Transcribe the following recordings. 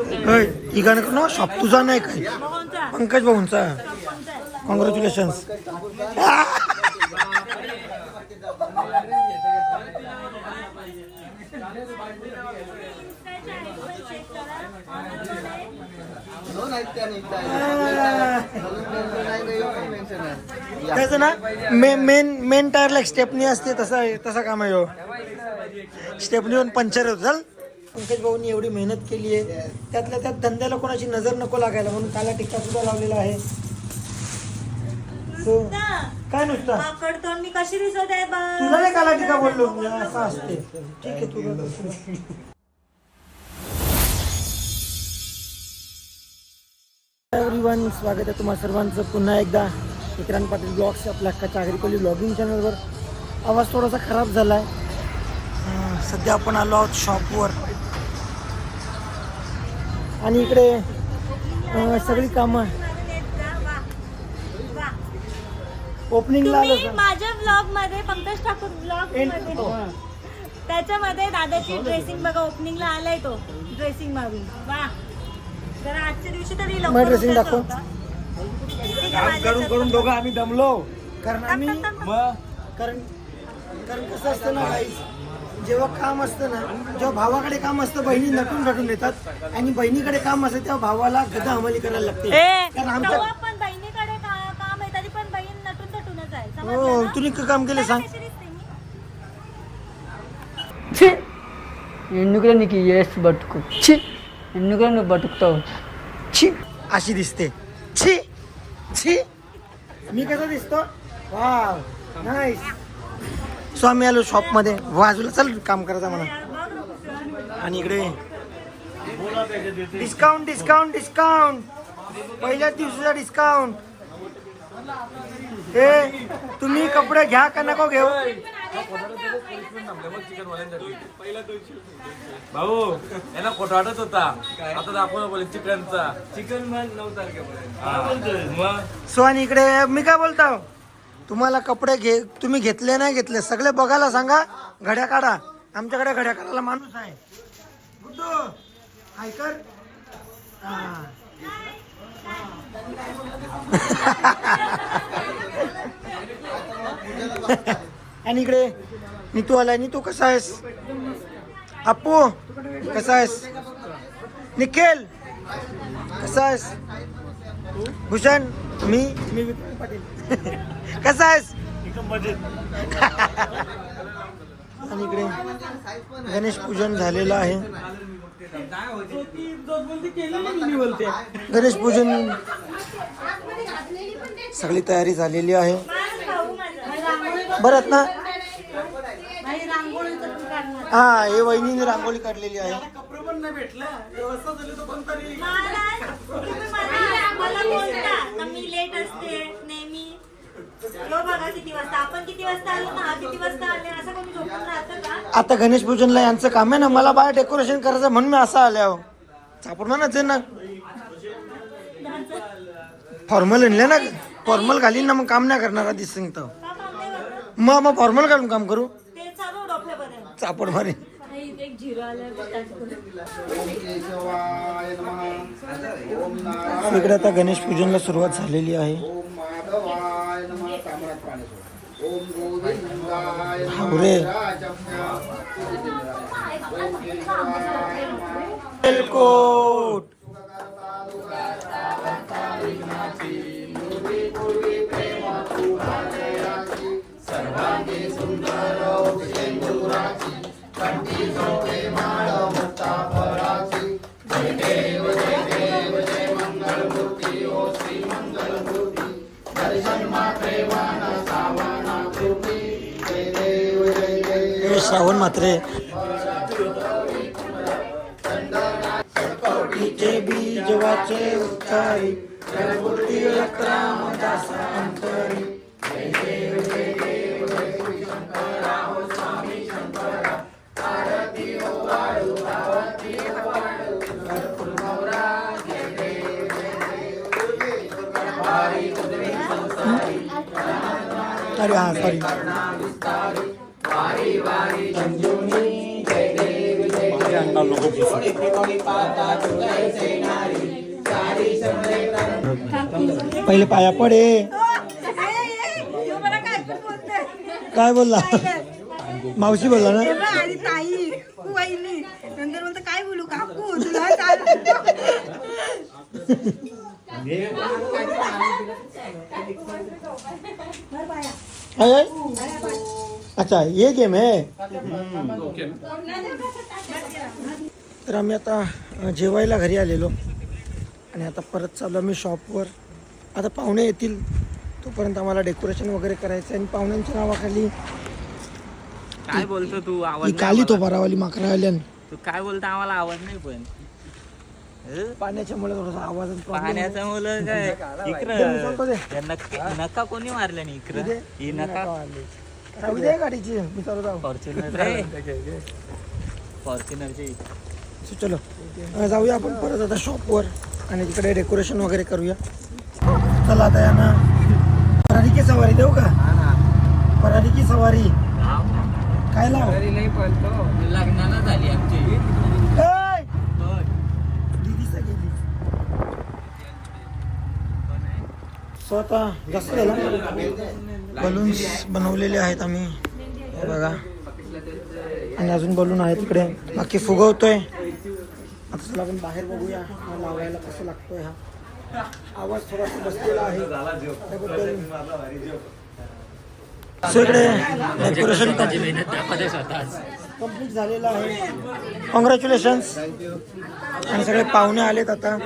होय ही गाणं ना शॉप तुझा नाही काय? पंकज भाऊंचा. कॉंग्रॅच्युलेशन्स त्याचं ना मे मेन मेन टायरला स्टेपनी असते तसा आहे तसा काम आहे हो. स्टेपनी होऊन होत चल. पंकज भाऊनी एवढी मेहनत केली आहे. त्यातल्या त्यात धंद्याला कोणाची नजर नको लागायला म्हणून त्याला टिक्का सुद्धा लावलेला आहे. So. काय नुसतं? मी कशी दिसत आहे तुला नाही काला टिका बोललो? मी, असं असते ठीक आहे तुला एव्हरीवन स्वागत आहे तुम्हा सर्वांचं. पुन्हा एकदा विक्रांत पाटील ब्लॉग्स आपल्या हक्काच्या आगरीकोली ब्लॉगिंग चॅनलवर आवाज थोडासा खराब झाला आहे सध्या आपण आलो आहोत शॉपवर आणि इकडे सगळी कामं. ओपनिंगला आलो माझ्या ब्लॉगमध्ये पंकज ठाकूर ब्लॉगमध्ये त्याच्यामध्ये दादाची ड्रेसिंग बघा ओपनिंगला आलाय तो ड्रेसिंग मारून. वा. जरा आजच्या दिवशी तरी लवकर उठायचं दाखव. माझ्या करून दोघं आम्ही दमलो. कारण आम्ही कारण कारण कसं असतं ना जेव्हा काम असतं ना जेव्हा भावाकडे काम असतं बहिणी नटून नटून येतात आणि बहिणीकडे काम असतं तेव्हा भावाला गदा हमाली करायला लागते ए, कारण आमच्या तेव्हा पण बहिणीकडे का- काम आहे तरी पण बहीण नटून तटूनच आहे हो समजलं ना? तुम्ही काम केले सांग कशी दिसते मी? ఛీ ఎందుకురా నీకు ఈ ఏసు బతుకు ఛీ ఎందుకురా నువ్వు బతుకుతావు ఛీ अशी दिसते छी छी मी कसा दिसतो वाव नाईस सो आम्ही आलो शॉपमध्ये. बाजूला चल काम करायचं म्हणा आणि इकडे डिस्काउंट डिस्काउंट डिस्काउंट पहिल्या दिवसाचा डिस्काउंट हे तुम्ही कपडे घ्या का नको घेऊ? भाऊ यांना खोटा वाटत होता. आता दाखवलं बोले चिकनचा. चिकन मग नऊ तारखेपर्यंत. मग? सो आणि इकडे मी काय बोलतो? तुम्हाला कपडे घे तुम्ही घेतले नाही घेतले सगळे बघायला सांगा घड्या काढा. आमच्याकडे घड्या काढायला माणूस आहे. गुड्डू ऐकर आणि इकडे नीतू आलाय. नितू कसा आहेस? अप्पू कसा आहेस? निखिल कसा आहेस? भूषण मी? मी विक्रम पाटील. कसा आहेस? आणि इकडे गणेश पूजन झालेलं आहे. गणेश पूजन सगळी तयारी झालेली आहे. बरं ना माझी रांगोळीचं पण काढणार. हा हे वहिनीने रांगोळी काढलेली आहे. मला तुम्ही मला मला बोलता. का मी लेट असते नेहमी. लो बघा किती वाजता. आपण किती वाजता आलो ना? हा किती वाजता आले? असं कोणी झोपून राहतं का? आता गणेश पूजनला यांचं काम आहे ना. मला बाहेर डेकोरेशन करायचं म्हणून मी असं आले आहो. चापूर ना ना. फॉर्मल आणले ना. फॉर्मल घालीन ना मग काम नाही करणार दिस तर? मग मग फॉर्मल घालून काम करू. चापड मारे. इकडे आता गणेश पूजनला सुरुवात झालेली आहे. ओम श्रावण मात्रे। अरे हाँ सॉरी पहिले पाया पडे काय बोलला? मावशी बोलला ना? ताई नंतर म्हणतो काय? बोलू काकू तुला? अच्छा ये गेम आहे तर आम्ही आता जेवायला घरी आलेलो. आणि आता परत चाललो आम्ही शॉपवर आता पाहुणे येतील. तोपर्यंत आम्हाला डेकोरेशन वगैरे करायचं आहे आणि पाहुण्यांच्या नावाखाली काय बोलतो तू? ही आवाज काली तो बरावाली माकरा आल्यान तू काय बोलतो आम्हाला? आवाज नाही पण. हं? पाण्याच्यामुळे थोडासा आवाज पाण्याचं मुलं काय. इकडं. नका कोणी मारलं नाही इकडं. ही नका. राहू दे गाडीची मी चालू जाऊ. फॉर्च्युनर फॉर्च्युनरची. चलो अ, जाऊया आपण परत आता शॉपवर आणि तिकडे डेकोरेशन वगैरे करूया. चला आता यांना. परारी की सवारी देऊ का? परारी की सवारी? काय लाव? लग्नाला झाली आमची. सो आता जास्त झाला. बलून्स बनवलेले आहेत आम्ही. हे बघा. आणि अजून बलून आहे तिकडे बाकी फुगवतोय. आता चला आपण बाहेर बघूया. हा लावायला कसं लागतोय हा. आवाज थोडासा बसलेला आहे. त्याबद्दल सो इकडे डेकोरेशन कंप्लीट झालेलं आहे. कॉंग्रॅच्युलेशन्स आणि सगळे पाहुणे आलेत आता.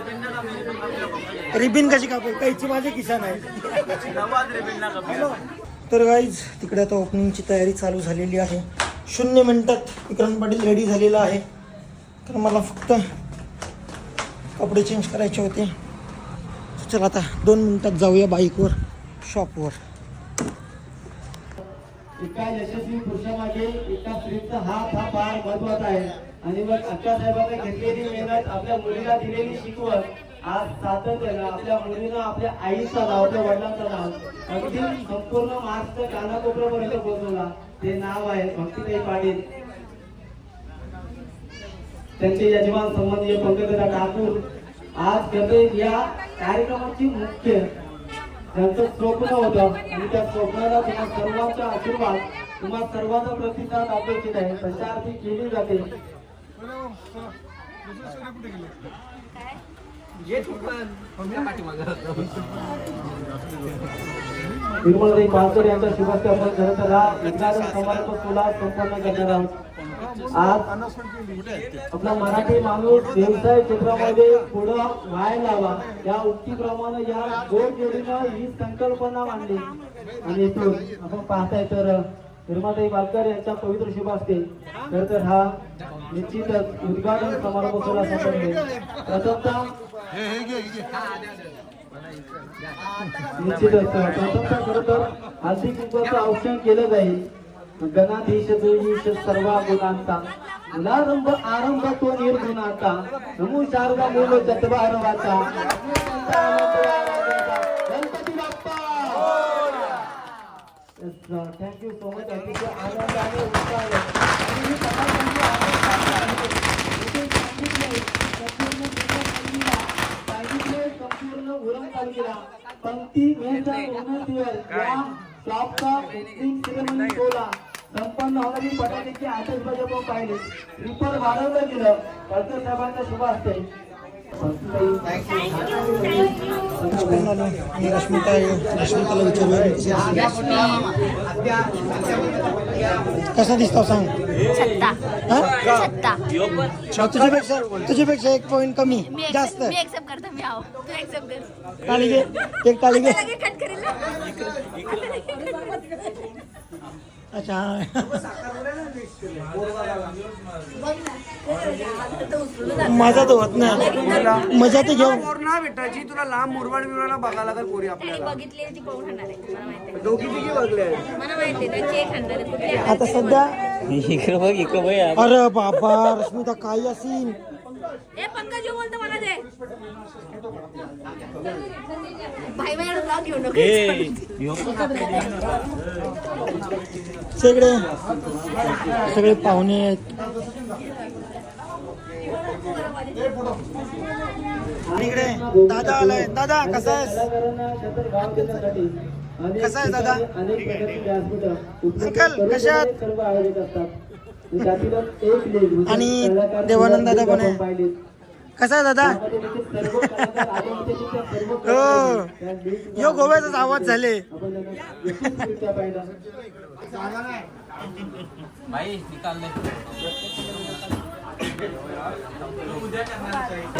रिबिन कशी कापू? काहीची माझे किसान आहे. तर गाईज तिकडे आता ओपनिंगची तयारी चालू झालेली आहे. शून्य मिनिटात विक्रांत पाटील रेडी झालेला आहे. तर मला फक्त कपडे चेंज करायचे होते. चला आता दोन मिनिटात जाऊया बाईकवर शॉपवर एका यशस्वी पुरुषामागे एका स्त्रीचा हात हा फार महत्त्वाचा आहे. आणि मग अक्का साहेबांना घेतलेली मेहनत आपल्या मुलीला दिलेली शिकवण आज सातत्यानं आपल्या मुलीनं आपल्या आईचा नाव आपल्या वडिलांचा नाव अगदी संपूर्ण महाराष्ट्र कानाकोपऱ्यापर्यंत पोहोचवला ते नाव आहे भक्तीताई पाटील. त्यांचे यजमान संबंधी पंकजा ठाकूर. आज कथे या कार्यक्रमाची मुख्य त्यांचं स्वप्न होतं आणि त्या स्वप्नाला तुम्हा सर्वांचा आशीर्वाद तुम्हा सर्वांचा प्रतिसाद अपेक्षित आहे. तशा अर्थी केली जाते. निर्मलदेवी पालकर यांच्या शुभस्ते आपण खरं तर हा उद्घाटन समारंभ तुला संपन्न करणार आहोत. आज आपला मराठी माणूस व्यवसाय क्षेत्रामध्ये पुढं व्हायला हवा. या उक्तीप्रमाणे या दोन जोडीनं ही संकल्पना मांडली. आणि इथून आपण पाहताय तर निर्माताई बालकर यांचा पवित्र शुभ असते खर तर हा निश्चितच उद्घाटन समारंभ सोहळा संपन्न होईल. निश्चितच प्रथमतः खरं तर हळदी कुंकवाचं औक्षण केलं जाईल गणाधीश दुर्गीश सर्वा गुणांचा मुलारंभ आरंभ तो निर्गुणाचा नमो शारदा मूल चतवार Ganpati Bappa thank you so much अतिशय आनंद आणि उत्साह संपूर्ण उरण तालुक्याला पंक्ती सोहळा संपन्न होणारी पटाक्याची आतषबाजी पाहिली. रिपर वाढवलं गेलं. साहेबांच्या शुभ असते आणि रश्मिता रश्मिताला विचारूया कसा दिसतो सांग? हा? तुझ्यापेक्षा तुझ्यापेक्षा एक पॉइंट कमी जास्त. मी मी एक टाळी घे. अच्छा. माझा तो होत नाही मजा ते घेऊ ना भेटायची तुला लांब मुरबाड बिरबाड बघायला लागेल पोरी आपल्याला बघितले ती पाहून खाणार आहे मला माहिती आहे दोघी तिघी बघले मला माहिती आहे? आता सध्या इकडं बघ इकडं बघ. अरे बाबा रश्मिता काय असीन ए पंकज बोलतो मला दे. भाई भाई ब्लॉग घेऊ नको. सगळे सगळे पाहुणे आहेत. आणि इकडे दादा आलाय. दादा कसा आहेस? कसा आहे दादा? अंकल, करून आणि देवानंद दादा पण आहे. कसा आहे दादा? हो. यो गोव्याचाच आवाज झाले.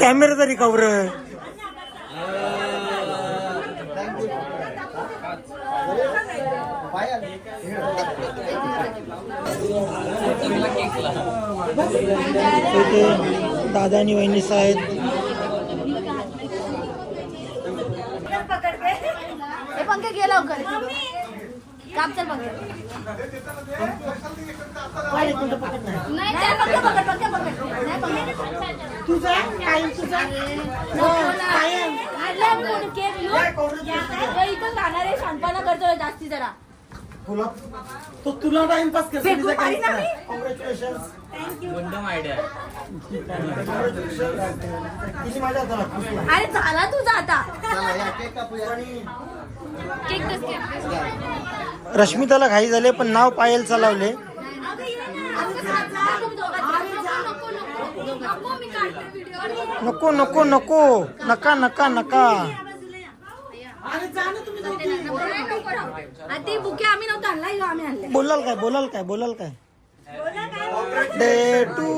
कॅमेरा तरी कवर दादा आणि वहिनीस आहेत हे पंखे काम चल तुझा? इथं जाणार आहे शांतपणा करतोय जास्ती जरा. तो तुला टाइमपास मी? कॉंग्रॅच्युलेशन आयडिया किती माझ्या हाताला खुश. अरे झाला तुझा आता. चला या केक केक रश्मिताला घाई झाले पण नाव पायल चालवले. नको नको नको. नका नका नका ते बुके आम्ही नव्हतं आणला ह्यो आम्ही आणले. बोलाल काय बोलाल काय बोलाल काय? Day two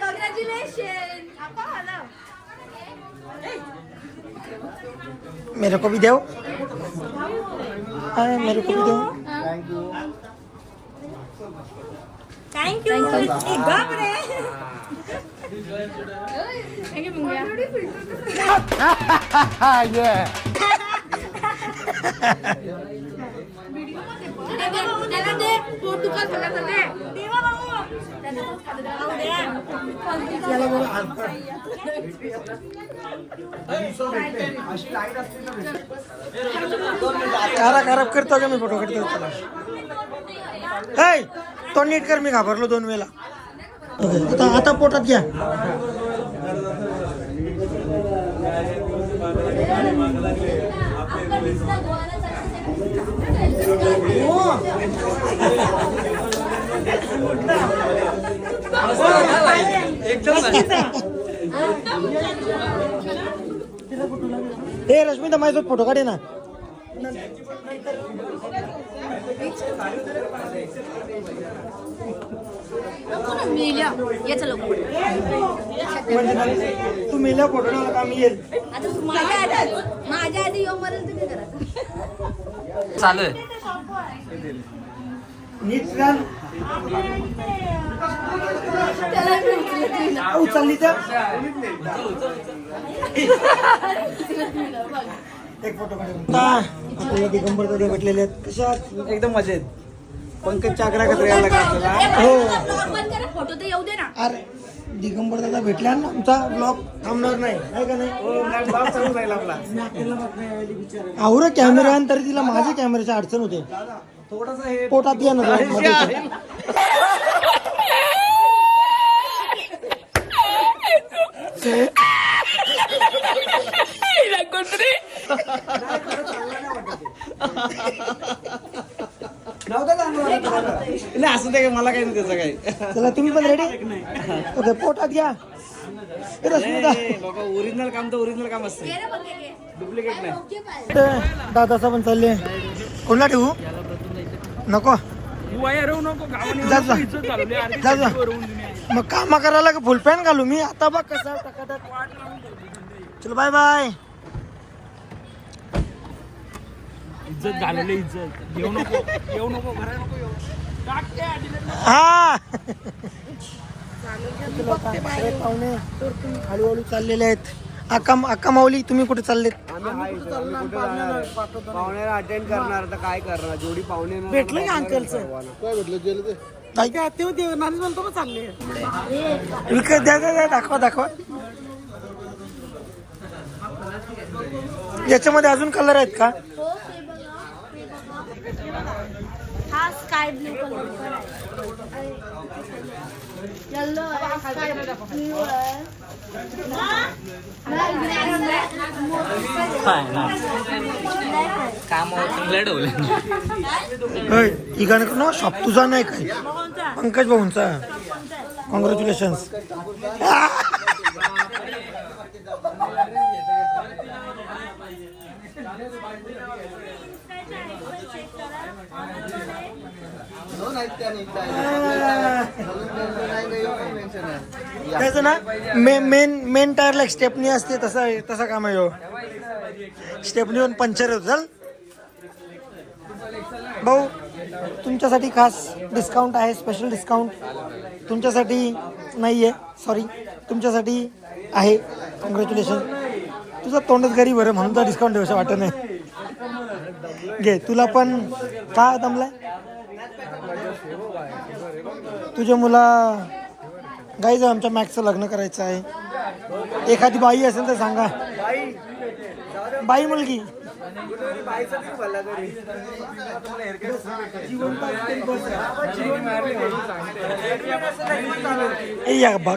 congratulations. मेरे को भी दो। हाँ, मेरे को भी दो। थँक्यू गप रे त्याला दे पोट दुखत होता तर दे. देवा भाऊ खाऊ द्या. कारा खराब करतो का मी फोटो काढतो hey, तो नीट कर मी घाबरलो दोन वेळा Okay, आता आता पोटात घ्या. हे. रश्मिता माझ्यासोबत फोटो काढे ना, मेल्या. ये चल लवकर. म्हणजे तू मेल्या फोटो ना का मी येईल? आता तू माझ्या आधी माझ्या आधी येऊन मरेल तुम्ही करा. चालू आहे नीट. उचलली तर आपल्याला दिगंबर दादा भेटलेले आहेत. कशा एकदम मजेत. पंकजच्या आकडा कसं यायला लागला आपल्याला हो? फोटो तर येऊ दे ना. अरे दिगंबर दादा भेटल्या ना आमचा ब्लॉग थांबणार नाही आहे का नाही? भाव चालू राहील आपला. आवर कॅमेरा तरी तिला माझ्या कॅमेऱ्याची अडचण होते. थोडस हे पोटात या ना मध्ये. नाही असं ते मला काही नाही त्याचं काही. चला तुम्ही पण रेडी पोटात घ्या. बाबा ओरिजिनल काम तर ओरिजिनल काम असतं. डुप्लिकेट नाही. दादाचा पण चालले. कोणला ठेवू? नको. मग काम करायला का फुल पॅन्ट घालू? मी आता बघ कसं चल बाय बाय इज्जत घालवली इज्जत. येऊ नको येऊ नको घरा नको येऊ. हा. पाहुणे हळूहळू चाललेले आहेत. अक्का अक्का माऊली तुम्ही कुठे चाललेत? पाहुण्याला अटेंड करणार तर काय करणार? जेवढी पाहुणे भेटलं का अंकलचं? काय भेटलं? गेलं ते? काय काय ते होते नानीच म्हणतो मग चालले. विकत द्या द्या द्या, दाखवा दाखवा. याच्यामध्ये अजून कलर आहेत का? हो. हा sky blue colour. Yellow sky blue shop तुझा नाही काय? पंकज भाऊंचा. कोणता कॉंग्रॅच्युलेशन्स दोन आहेत त्या त्याचं ना मे मेन मेन टायरला एक स्टेपनी असते तसा तसा काम आहे हो. स्टेपनी पण पंक्चर होत चल. भाऊ तुमच्यासाठी खास डिस्काउंट आहे स्पेशल डिस्काउंट तुमच्यासाठी नाही आहे सॉरी तुमच्यासाठी आहे. कॉंग्रॅच्युलेशन तुझं तोंडच गरीब बरं म्हणून तर डिस्काउंट देऊ वाटत नाही. घे तुला पण का दमलाय? तुझ्या मुला गाईज आमच्या मॅक्सचं लग्न करायचं आहे. एखादी बाई असेल तर सांगा. बाई मुलगी. ए या बघ.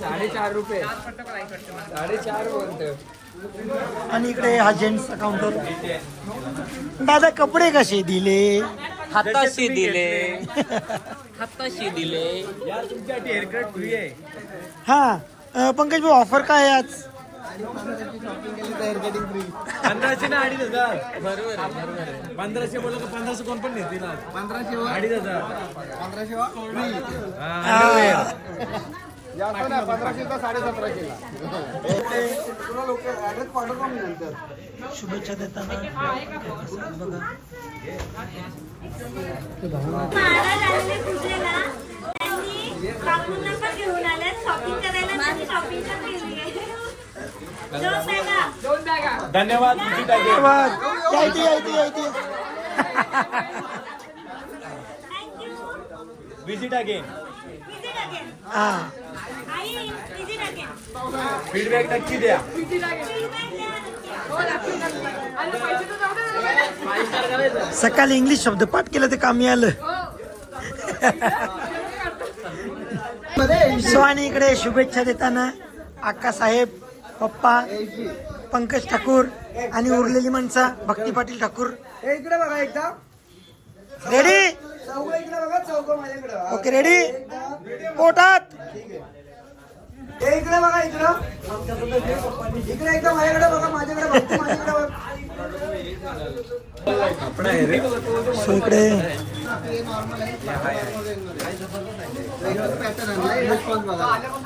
साडेचार रुपये. साडेचार बोलतो आणि इकडे हा जेंट्स काउंटर दादा कपडे कसे दिले? हाताशी दिले. हाताशी दिले. हा. अं, पंकज भाऊ ऑफर काय आहे आज? फ्री पंधराशे ना अडीच हजार. बरोबर बरोबर पंधराशे बोललं तर पंधराशे कोण पण नेतील आज. पंधराशे वर अडीच हजार. पंधराशे वर फ्री आ, जास्त नाही पंधराशे तर साडेसतराशे तुला लोक ऍड्रेस पाठवतो मी नंतर शुभेच्छा देताना. बघा महाराज आलेले पूजेला त्यांनी काकूंना पण घेऊन आले शॉपिंग करायला त्यांनी शॉपिंग पण केली आहे. दोन बॅगा धन्यवाद टाके धन्यवाद. यायती यायती यायती thank you visit again visit again हा. आई विजिट अगेन फीडबॅक नक्की द्या. सकाळी इंग्लिश शब्द पाठ केलं ते कामी आलं सो आणि इकडे शुभेच्छा देताना अक्का साहेब. पप्पा पंकज ठाकूर आणि उरलेली माणसा भक्ती पाटील ठाकूर. इकडे बघा एकदा. रेडी चौक इकडे बघा चौक माझ्याकडे ओके रेडी पोटात. हे इकडे बघा इकडं. इकडे एकदा माझ्याकडे बघा माझ्याकडे बघा माझ्याकडे सो इकडे पॅटर्न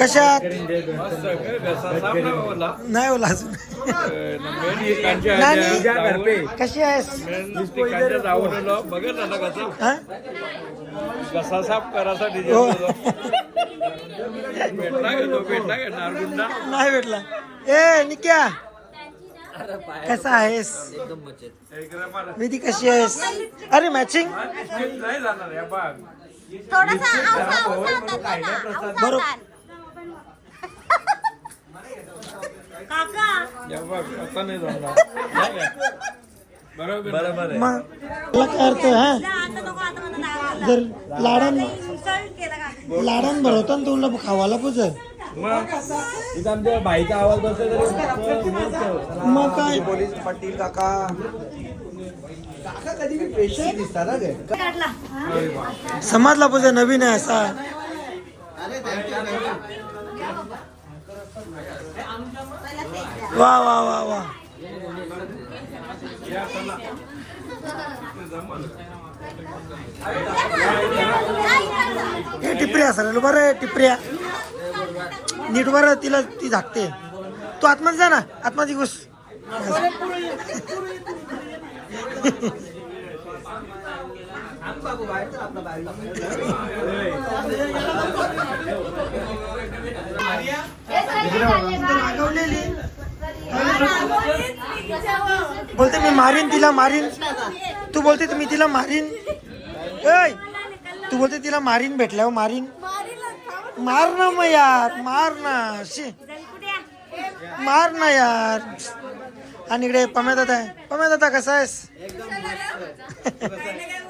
कशात? नाही ओला अजून. नानी? कशी आहेस? कसा हा? कसा साफ करासाठी हो. भेटला भेटला नाही भेटला. ए निक्या. कसा आहेस? विधी कशी आहेस? अरे मॅचिंग नाही जाणार या बाग थोडासा अवसा अवसा होता ना अवसा बरोबर. होता. काका या बाग आता नाही जाणार बरोबर बरोबर मग काय अर्थ आहे, हा जर लाडन लाडन भरवतो ना तुला खावाला पुज मग इथं आमच्या भाईचा आवाज बसला तरी मस्त. मग काय? पोलीस पाटील काका. कधी मी पेशंट समाजला पुज नवीन आहे असा. वा वा वा वा. हे टिपऱ्या सर बरं टिपऱ्या. नीट बरं तिला ती झाकते. तू आतमध्ये जा ना आतमध्ये घुस. रागवलेली बोलते मी मारीन तिला मारीन. तू बोलते मी तिला मारीन. ऐ तू बोलते तिला मारीन भेटल्यावर हो, मारीन. मार ना मग यार मार ना शी. मार ना यार. आणि इकडे पम्या दादा आहे. पम्या दादा कसा आहेस?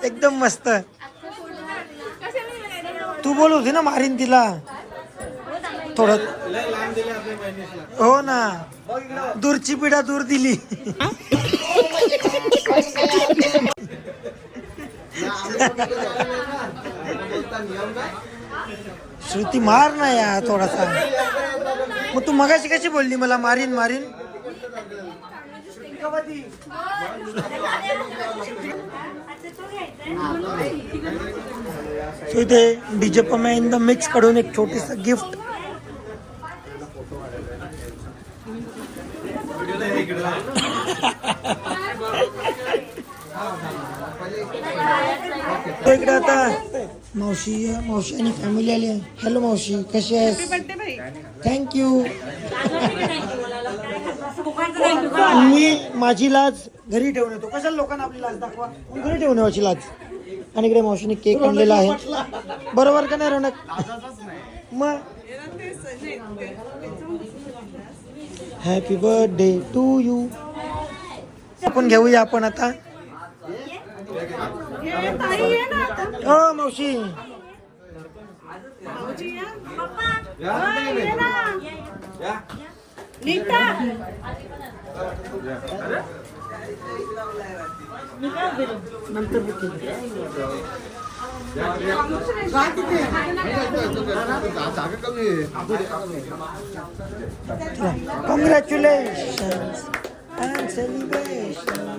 एकदम मस्त. तू बोल होती ना मारीन तिला. थोडं हो ना. दूरची पिढा दूर दिली. श्रुती मार ना यार थोडासा. मग तू मगाशी कशी बोलली मला? मारीन मारीन. सो इथे डीजे पम्या इन द मिक्सकडून एक छोटीस गिफ्ट तो इकडे आता मावशी मावशी आणि फॅमिली आली आहे हॅलो मावशी कशी आहेस थँक्यू मी माझी लाज घरी ठेवून येतो. कशाला लोकांना आपली लाज दाखवा? घरी ठेवून येवाची लाज? आणि इकडे मावशीने केक आणलेला आहे. बरोबर का नाही रौनक? मग? हॅपी बर्थडे टू यू आपण घेऊया आपण आता. हो मावशी. कॉंग्रॅच्युलेशन अँड सेलिब्रेशन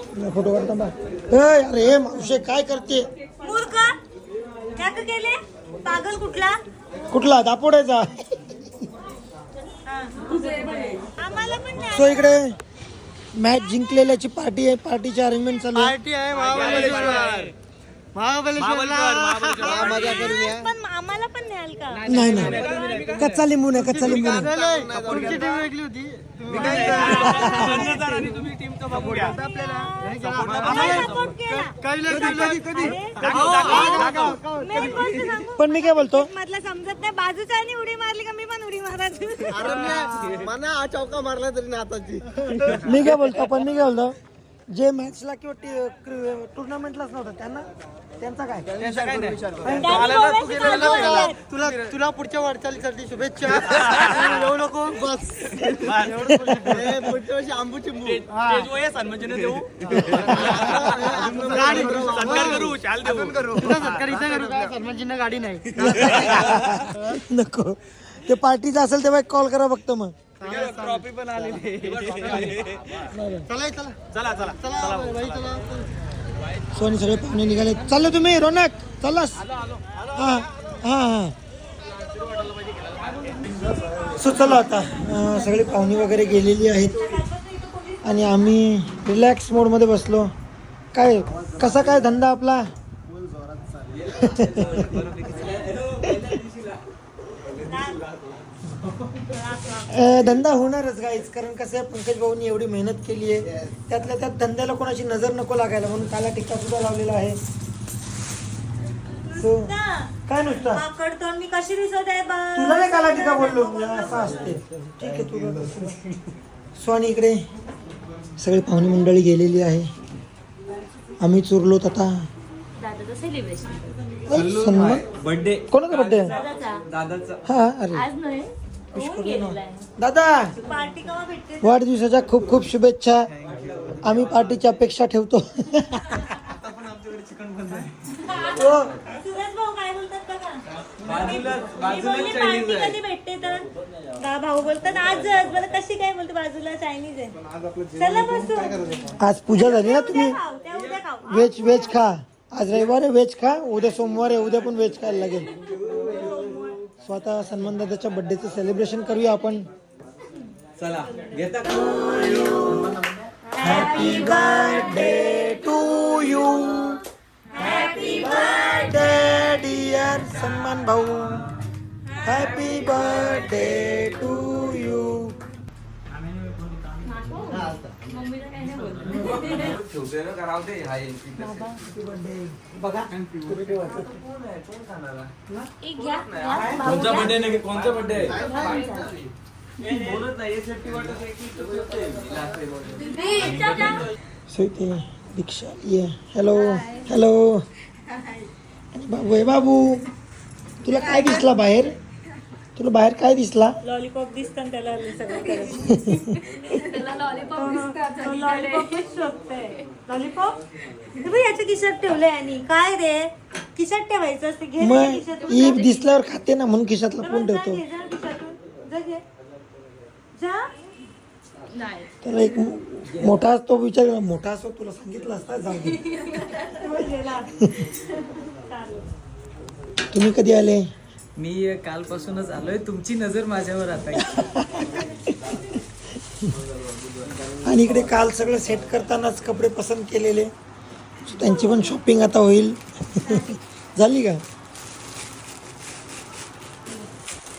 फोटो काढता बा ए, अरे मावशे काय करते? मूर्ख! क्या का केले पागल कुठला? कुठला? दापोड्याचा आम्हाला पण नाही सो इकडे मॅच जिंकलेल्याची पार्टी आहे. पार्टीची अरेंजमेंट चालू आहे. पण आम्हाला पण न्याल का? नाही नाही कच्चा लिंबू नाही कच्चा लिंबू नाही? पण मी काय बोलतो? मधला समजत नाही. बाजूचा आणि उडी मारली का मी पण उडी मारायची मना हा चौका मारला तरी ना आताची मी काय बोलतो? पण मी काय बोलतो? जे मॅचला किंवा टुर्नामेंटलाच नव्हतं. त्यांना त्यांचा काय. तुला तुला पुढच्या वाटचालीसाठी शुभेच्छा. येऊ नको. बस. पुढच्या वर्षी आंबू चिंबू सन्मानचिन्ह गाडी नाही. नको. ते पार्टीचं असेल तेव्हा कॉल करा फक्त मग. ट्रॉफी पण आलेली चला चला चला. चला चला. बाई चला. सोनी सगळे पाहुणे निघाले. चालले तुम्ही रोनक चाललास? हा हा हा. सो चला आता सगळी पाहुणी वगैरे गेलेली आहेत. आणि आम्ही रिलॅक्स मोडमध्ये बसलो. काय कसा काय धंदा आपला? अं, धंदा होणारच गाईच कारण कसं आहे पंकज भाऊनी एवढी मेहनत केली आहे. त्यातल्या त्यात धंद्याला कोणाची नजर नको लागायला म्हणून काला टिक्का सुद्धा लावलेला आहे. So, काय नुसतं? माकड तोंड मी कशी आहे बा? तुला नाही काला बोललो मी, असं असते. ठीक आहे तुला सो आणि इकडे. सगळी पाहुणी मंडळी गेलेली आहे. आम्ही चुरलोत आता दादाचं सेलिब्रेशन सन्मान? बर्थडे कोणाचा बड्डे दादाचा. दादाचा. हा अरे. आज नाही. दादा! पार्टी केव्हा भेटते? वाढदिवसाच्या खूप खूप शुभेच्छा. आम्ही पार्टीची अपेक्षा ठेवतो. सुरज भाऊ काय बोलतात बघा. मी बोलली पार्टी कधी भेटते तर? दा भाऊ बोलतात आजच बरं कशी काय बोलते? बाजूला चायनीज आहे. चला बसू. आज पूजा झाली ना तुम्ही? व्हेज व्हेज खा. आज रविवार आहे व्हेज खा. उद्या सोमवार आहे उद्या पण व्हेज खायला लागेल. स्वतः सन्मान दादाच्या बर्थडेचं सेलिब्रेशन करूया आपण. चला घेता happy birthday to you happy birthday dear Sanman भाऊ हॅपी बर्थडे टू यू ठेवतोय ना करावं ते हाय बघा एक घ्या कोणचा बर्थडे नाही कोणचा बर्थडे बोलत नाही सेफ्टी वाटत स्वीटी दीक्षा ये. हॅलो हॅलो बाबू आहे बाबू तुला काय दिसला बाहेर? तुला बाहेर काय दिसला? लॉलीपॉप दिसतं आणि त्याला लॉलीपॉप लॉलीपॉप? ठेवलंय आणि काय रे? खिशात ठेवायचं असते. घे मग दिसल्यावर खाते ना म्हणून खिशातला फोन जा ठेवतो? घे, जा खिशातून. जा घे. जा. त्याला एक मो- मोठा असतो विचार केला, मोठा असतो तुला सांगितलं असता जाऊ दे. गेला. तुम्ही कधी आले? मी कालपासूनच आलोय. तुमची नजर माझ्यावर आता आणि इकडे काल सगळं सेट करतानाच कपडे पसंत केलेले. त्यांची पण शॉपिंग आता होईल. झाली का?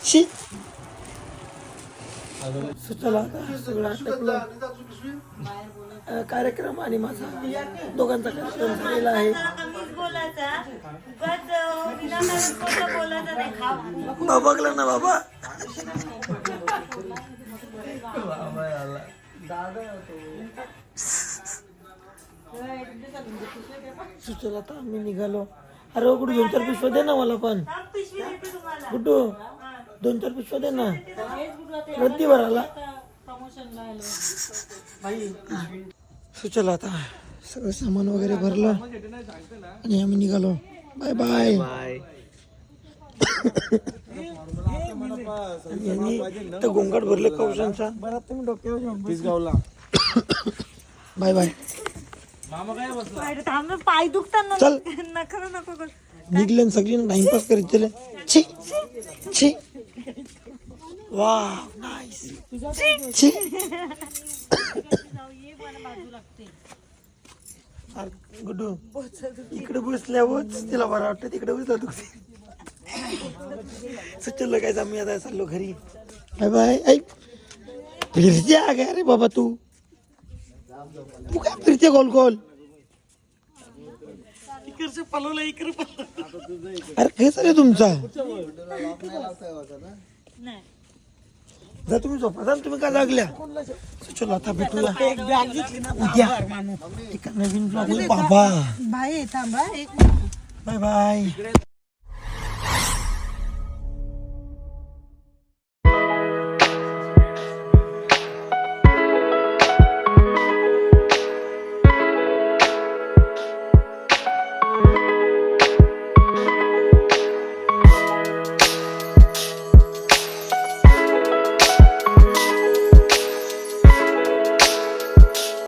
शी. चला सगळं कार्यक्रम आणि माझा दोघांचा कार्यक्रम झालेला आहे. बघलं ना बाबा. सुचल आता आम्ही निघालो. अरे कुठे दोन चार पिशव्या दे ना मला पण. थांब, गुड्डू दोन चार पिशव्या दे ना. रद्दी भराला सुचल आता. सगळं सामान वगैरे भरलं. आणि आम्ही निघालो. Bye bye. तर गोंगाट भरले कौशांचा. तुम्ही बाय. बाय ना, पाय दुखतात चल. नको निघले सगळी टाइमपास करीत वा नाईस. अरे, गुड्डू. इकडे बसल्यावरच तिला बरं वाटतं तिकडे बसला दुखते. सुचल काय आम्ही आता चाललो घरी. Bye bye. ऐक फिरते आ गे रे बाबा तू. तू काय फिरते गोल गोल? इकडचं पलवलं इकडे अरे केस रे तुमचा? नाही जा तुम्ही झोपा. जा तुम्ही का लागल्या? चलो आता भेटूया. उद्या. एका नवीन ब्लॉग बाबा. बाई थांबा बाय बाय